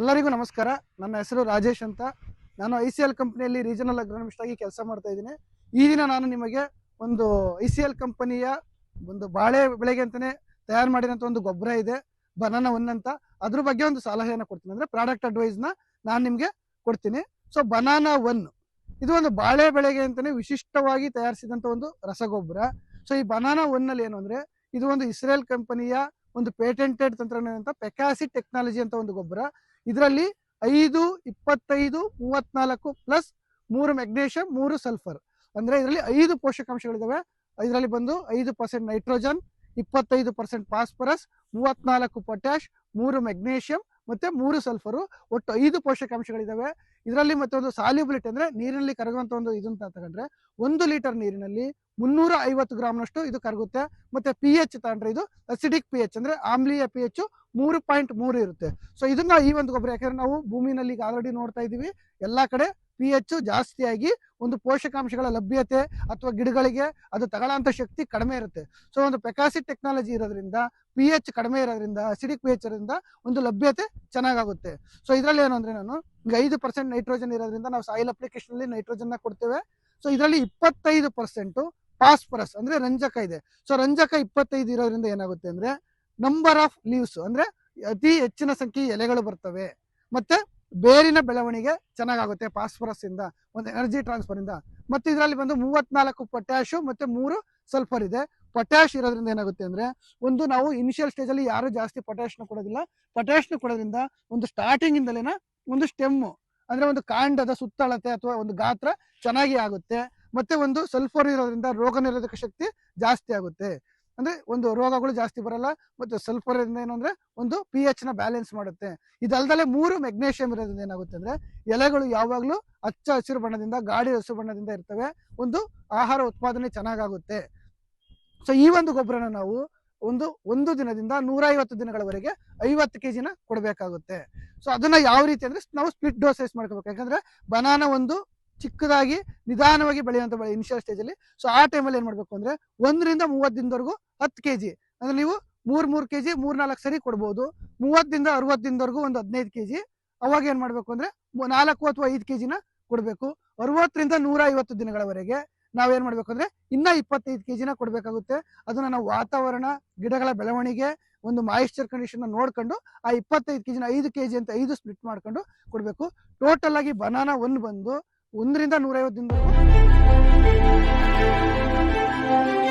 ಎಲ್ಲರಿಗೂ ನಮಸ್ಕಾರ. ನನ್ನ ಹೆಸರು ರಾಜೇಶ್ ಅಂತ. ನಾನು ಐ ಸಿ ಎಲ್ ಕಂಪನಿಯಲ್ಲಿ ರೀಜನಲ್ ಅಗ್ರೋನಮಿಸ್ಟ್ ಆಗಿ ಕೆಲಸ ಮಾಡ್ತಾ ಇದ್ದೀನಿ. ಈ ದಿನ ನಾನು ನಿಮಗೆ ಒಂದು ಐ ಸಿ ಎಲ್ ಕಂಪನಿಯ ಒಂದು ಬಾಳೆ ಬೆಳೆಗೆ ಅಂತಾನೆ ತಯಾರು ಮಾಡಿದಂತ ಒಂದು ಗೊಬ್ಬರ ಇದೆ, ಬನಾನ ಒನ್ ಅಂತ. ಅದ್ರ ಬಗ್ಗೆ ಒಂದು ಸಲಹೆಯನ್ನು ಕೊಡ್ತೀನಿ. ಅಂದ್ರೆ ಪ್ರಾಡಕ್ಟ್ ಅಡ್ವೈಸ್ನ ನಾನು ನಿಮಗೆ ಕೊಡ್ತೀನಿ. ಸೊ ಬನಾನ ಒನ್, ಇದು ಒಂದು ಬಾಳೆ ಬೆಳೆಗೆ ಅಂತಾನೆ ವಿಶಿಷ್ಟವಾಗಿ ತಯಾರಿಸಿದಂಥ ಒಂದು ರಸಗೊಬ್ಬರ. ಸೊ ಈ ಬನಾನ ಒನ್ ಅಲ್ಲಿ ಏನು ಅಂದ್ರೆ, ಇದು ಒಂದು ಇಸ್ರೇಲ್ ಕಂಪನಿಯ ಒಂದು ಪೇಟೆಂಟೆಡ್ ತಂತ್ರಜ್ಞಾನ ಅಂತ ಪೆಕಾಸಿ ಟೆಕ್ನಾಲಜಿ ಅಂತ ಒಂದು ಗೊಬ್ಬರ. ಇದರಲ್ಲಿ ಐದು, ಇಪ್ಪತ್ತೈದು, ಮೂವತ್ನಾಲ್ಕು ಪ್ಲಸ್ ಮೂರು ಮೆಗ್ನೇಷಿಯಂ, ಮೂರು ಸಲ್ಫರ್. ಅಂದ್ರೆ ಇದರಲ್ಲಿ ಐದು ಪೋಷಕಾಂಶಗಳಿದಾವೆ. ಇದರಲ್ಲಿ ಬಂದು ಐದು ಪರ್ಸೆಂಟ್ ನೈಟ್ರೋಜನ್ ಇಪ್ಪತ್ತೈದು ಪರ್ಸೆಂಟ್ ಫಾಸ್ಫರಸ್ ಮೂವತ್ನಾಲ್ಕು ಪೊಟ್ಯಾಶ್ ಮೂರು ಮೆಗ್ನೇಷಿಯಂ ಮತ್ತೆ ಮೂರು ಸಲ್ಫರು, ಒಟ್ಟು ಐದು ಪೋಷಕಾಂಶಗಳಿದಾವೆ. ಇದರಲ್ಲಿ ಮತ್ತೆ ಒಂದು ಸಾಲ್ಯುಬಿಲಿಟಿ ಅಂದ್ರೆ ನೀರಿನಲ್ಲಿ ಕರಗುವಂತ ಒಂದು ಇದು ಅಂತ ತಗೊಂಡ್ರೆ, ಒಂದು ಲೀಟರ್ ನೀರಿನಲ್ಲಿ ಮುನ್ನೂರ ಐವತ್ತು ಗ್ರಾಮ್ನಷ್ಟು ಇದು ಕರಗುತ್ತೆ. ಮತ್ತೆ ಪಿ ಎಚ್ ತಗೊಂಡ್ರೆ ಇದು ಅಸಿಡಿಕ್ ಪಿ ಎಚ್ ಅಂದ್ರೆ ಆಮ್ಲೀಯ ಪಿ ಎಚ್ ಮೂರು ಪಾಯಿಂಟ್ ಮೂರು ಇರುತ್ತೆ. ಸೊ ಇದನ್ನ ಈ ಒಂದು ಗೊಬ್ಬರ, ಯಾಕಂದ್ರೆ ನಾವು ಭೂಮಿನಲ್ಲಿ ಈಗ ಆಲ್ರೆಡಿ ನೋಡ್ತಾ ಇದೀವಿ ಎಲ್ಲಾ ಕಡೆ ಪಿ ಎಚ್ ಜಾಸ್ತಿಯಾಗಿ ಒಂದು ಪೋಷಕಾಂಶಗಳ ಲಭ್ಯತೆ ಅಥವಾ ಗಿಡಗಳಿಗೆ ಅದು ತಗೊಳ್ಳೋಂಥ ಶಕ್ತಿ ಕಡಿಮೆ ಇರುತ್ತೆ. ಸೊ ಒಂದು ಪೆಕಾಸಿ ಟೆಕ್ನಾಲಜಿ ಇರೋದ್ರಿಂದ ಪಿ ಎಚ್ ಕಡಿಮೆ ಇರೋದ್ರಿಂದ ಅಸಿಡಿಕ್ ಪಿ ಎಚ್ ಇರೋದ್ರಿಂದ ಒಂದು ಲಭ್ಯತೆ ಚೆನ್ನಾಗಾಗುತ್ತೆ. ಸೊ ಇದರಲ್ಲಿ ಏನು ಅಂದರೆ ನಾನು, ಈಗ ಐದು ಪರ್ಸೆಂಟ್ ನೈಟ್ರೋಜನ್ ಇರೋದ್ರಿಂದ ನಾವು ಸಾಯಿಲ್ ಅಪ್ಲಿಕೇಶನ್ ಅಲ್ಲಿ ನೈಟ್ರೋಜನ್ ಕೊಡ್ತೇವೆ. ಸೊ ಇದರಲ್ಲಿ ಇಪ್ಪತ್ತೈದು ಪರ್ಸೆಂಟ್ ಫಾಸ್ಫರಸ್ ಅಂದ್ರೆ ರಂಜಕ ಇದೆ. ಸೊ ರಂಜಕ ಇಪ್ಪತ್ತೈದು ಇರೋದ್ರಿಂದ ಏನಾಗುತ್ತೆ ಅಂದ್ರೆ ನಂಬರ್ ಆಫ್ ಲೀವ್ಸ್ ಅಂದ್ರೆ ಅತಿ ಹೆಚ್ಚಿನ ಸಂಖ್ಯೆ ಎಲೆಗಳು ಬರ್ತವೆ. ಮತ್ತೆ ಬೇರಿನ ಬೆಳವಣಿಗೆ ಚೆನ್ನಾಗಾಗುತ್ತೆ ಫಾಸ್ಫರಸ್ ಇಂದ, ಒಂದು ಎನರ್ಜಿ ಟ್ರಾನ್ಸ್ಫರ್ ಇಂದ. ಮತ್ತೆ ಇದರಲ್ಲಿ ಬಂದು ಮೂವತ್ನಾಲ್ಕು ಪೊಟ್ಯಾಶು ಮತ್ತೆ ಮೂರು ಸಲ್ಫರ್ ಇದೆ. ಪೊಟ್ಯಾಶ್ ಇರೋದ್ರಿಂದ ಏನಾಗುತ್ತೆ ಅಂದ್ರೆ, ಒಂದು ನಾವು ಇನಿಷಿಯಲ್ ಸ್ಟೇಜ್ ಅಲ್ಲಿ ಯಾರು ಜಾಸ್ತಿ ಪೊಟ್ಯಾಶ್ನ ಕೊಡೋದಿಲ್ಲ. ಪೊಟ್ಯಾಶ್ನ ಕೊಡೋದ್ರಿಂದ ಒಂದು ಸ್ಟಾರ್ಟಿಂಗ್ ಇಂದಲೇನ ಒಂದು ಸ್ಟೆಮ್ ಅಂದ್ರೆ ಒಂದು ಕಾಂಡದ ಸುತ್ತಳತೆ ಅಥವಾ ಒಂದು ಗಾತ್ರ ಚೆನ್ನಾಗಿ ಆಗುತ್ತೆ. ಮತ್ತೆ ಒಂದು ಸಲ್ಫರ್ ಇರೋದ್ರಿಂದ ರೋಗ ನಿರೋಧಕ ಶಕ್ತಿ ಜಾಸ್ತಿ ಆಗುತ್ತೆ. ಅಂದ್ರೆ ಒಂದು ರೋಗಗಳು ಜಾಸ್ತಿ ಬರಲ್ಲ ಮತ್ತು ಸಲ್ಫರ್ ಏನು ಅಂದ್ರೆ ಒಂದು ಪಿ ಎಚ್ನ ಬ್ಯಾಲೆನ್ಸ್ ಮಾಡುತ್ತೆ. ಇದಲ್ದಲೆ ಮೂರು ಮೆಗ್ನೇಷಿಯಂ ಇರೋದ್ರಿಂದ ಏನಾಗುತ್ತೆ ಅಂದ್ರೆ ಎಲೆಗಳು ಯಾವಾಗ್ಲೂ ಹಚ್ಚ ಹಸಿರು ಬಣ್ಣದಿಂದ ಗಾಡಿ ಹಸಿರು ಬಣ್ಣದಿಂದ ಇರ್ತವೆ. ಒಂದು ಆಹಾರ ಉತ್ಪಾದನೆ ಚೆನ್ನಾಗಾಗುತ್ತೆ. ಸೊ ಈ ಒಂದು ಗೊಬ್ಬರನ ನಾವು ಒಂದು ಒಂದು ದಿನದಿಂದ ನೂರ ಐವತ್ತು ದಿನಗಳವರೆಗೆ ಐವತ್ತು ಕೆ ಜಿನ ಕೊಡಬೇಕಾಗುತ್ತೆ. ಸೊ ಅದನ್ನ ಯಾವ ರೀತಿ ಅಂದ್ರೆ ನಾವು ಸ್ಪ್ಲಿಟ್ ಡೋಸೈಸ್ ಮಾಡ್ಕೋಬೇಕು. ಯಾಕಂದ್ರೆ ಬನಾನ ಒಂದು ಚಿಕ್ಕದಾಗಿ ನಿಧಾನವಾಗಿ ಬೆಳೆಯುವಂಥ ಬೆಳೆ ಇನಿಷಿಯಲ್ ಸ್ಟೇಜ್ ಅಲ್ಲಿ. ಸೊ ಆ ಟೈಮಲ್ಲಿ ಏನು ಮಾಡಬೇಕು ಅಂದ್ರೆ ಒಂದರಿಂದ ಮೂವತ್ತು ದಿನದವರೆಗೂ ಹತ್ತು ಕೆಜಿ ಅಂದ್ರೆ ನೀವು ಮೂರ್ ಮೂರ್ ಕೆಜಿ, ಮೂರ್ ನಾಲ್ಕು ಸರಿ ಕೊಡ್ಬೋದು. ಮೂವತ್ತರಿಂದ ಅರವತ್ತು ದಿನದವರೆಗೂ ಒಂದು ಹದಿನೈದು ಕೆ ಜಿ ಅವಾಗ ಏನು ಮಾಡಬೇಕು ಅಂದ್ರೆ ನಾಲ್ಕು ಅಥವಾ ಐದು ಕೆ ಜಿನ ಕೊಡಬೇಕು. ಅರವತ್ತರಿಂದ ನೂರ ಐವತ್ತು ದಿನಗಳವರೆಗೆ ನಾವೇನು ಮಾಡಬೇಕು ಅಂದ್ರೆ ಇನ್ನ ಇಪ್ಪತ್ತೈದು ಕೆಜಿನ ಕೊಡಬೇಕಾಗುತ್ತೆ. ಅದನ್ನ ನಾವು ವಾತಾವರಣ, ಗಿಡಗಳ ಬೆಳವಣಿಗೆ, ಒಂದು ಮಾಯಿಶ್ಚರ್ ಕಂಡೀಷನ್ ನೋಡ್ಕೊಂಡು ಆ ಇಪ್ಪತ್ತೈದು ಕೆಜಿನ ಐದು ಕೆಜಿ ಅಂತ ಐದು ಸ್ಪ್ಲಿಟ್ ಮಾಡ್ಕೊಂಡು ಕೊಡಬೇಕು. ಟೋಟಲ್ ಆಗಿ ಬನಾನಾ ಒಂದು ಬಂದು ಒಂದರಿಂದ ನೂರೈವತ್ತು ದಿನದವರೆಗೂ